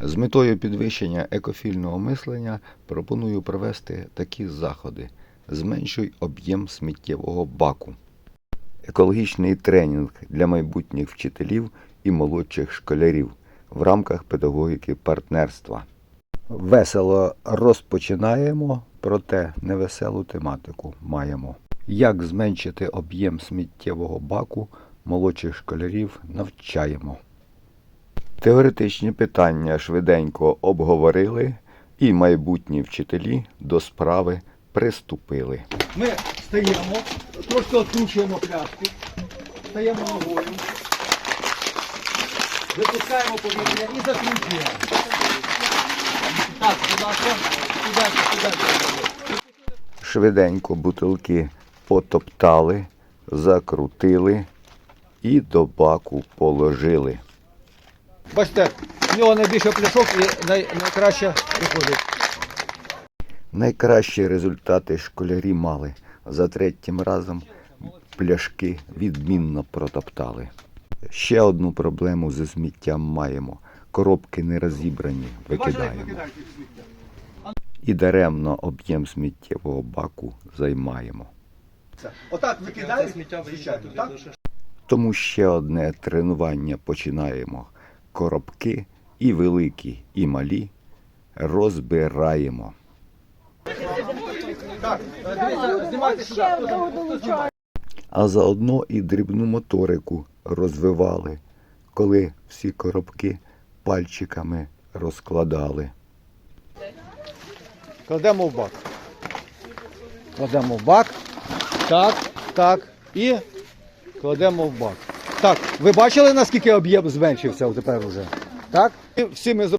З метою підвищення екофільного мислення пропоную провести такі заходи. Зменшуй об'єм сміттєвого баку. Екологічний тренінг для майбутніх вчителів і молодших школярів в рамках педагогіки партнерства. Весело розпочинаємо, проте невеселу тематику маємо. Як зменшити об'єм сміттєвого баку молодших школярів навчаємо. Теоретичні питання швиденько обговорили, і майбутні вчителі до справи приступили. Ми стаємо, трошки откручуємо пляшку, стаємо ногою, випускаємо повітря і закручуємо. Так, будь ласка, сюди, сюди. Швиденько бутилки потоптали, закрутили і до баку положили. Бачите, в нього найбільше пляшок і най, найкраще виходить. Найкращі результати школярі мали. За третім разом пляшки відмінно протоптали. Ще одну проблему зі сміттям маємо. Коробки не розібрані, викидаємо. сміття? І даремно об'єм сміттєвого баку займаємо. Отак викидають, звичайно, так? Тому ще одне тренування починаємо. Коробки і великі, і малі розбираємо. А заодно і дрібну моторику розвивали, коли всі коробки пальчиками розкладали. Кладемо в бак. Кладемо в бак. Так, так. І кладемо в бак. Так, ви бачили, наскільки об'єм зменшився тепер уже? Так? Всі ми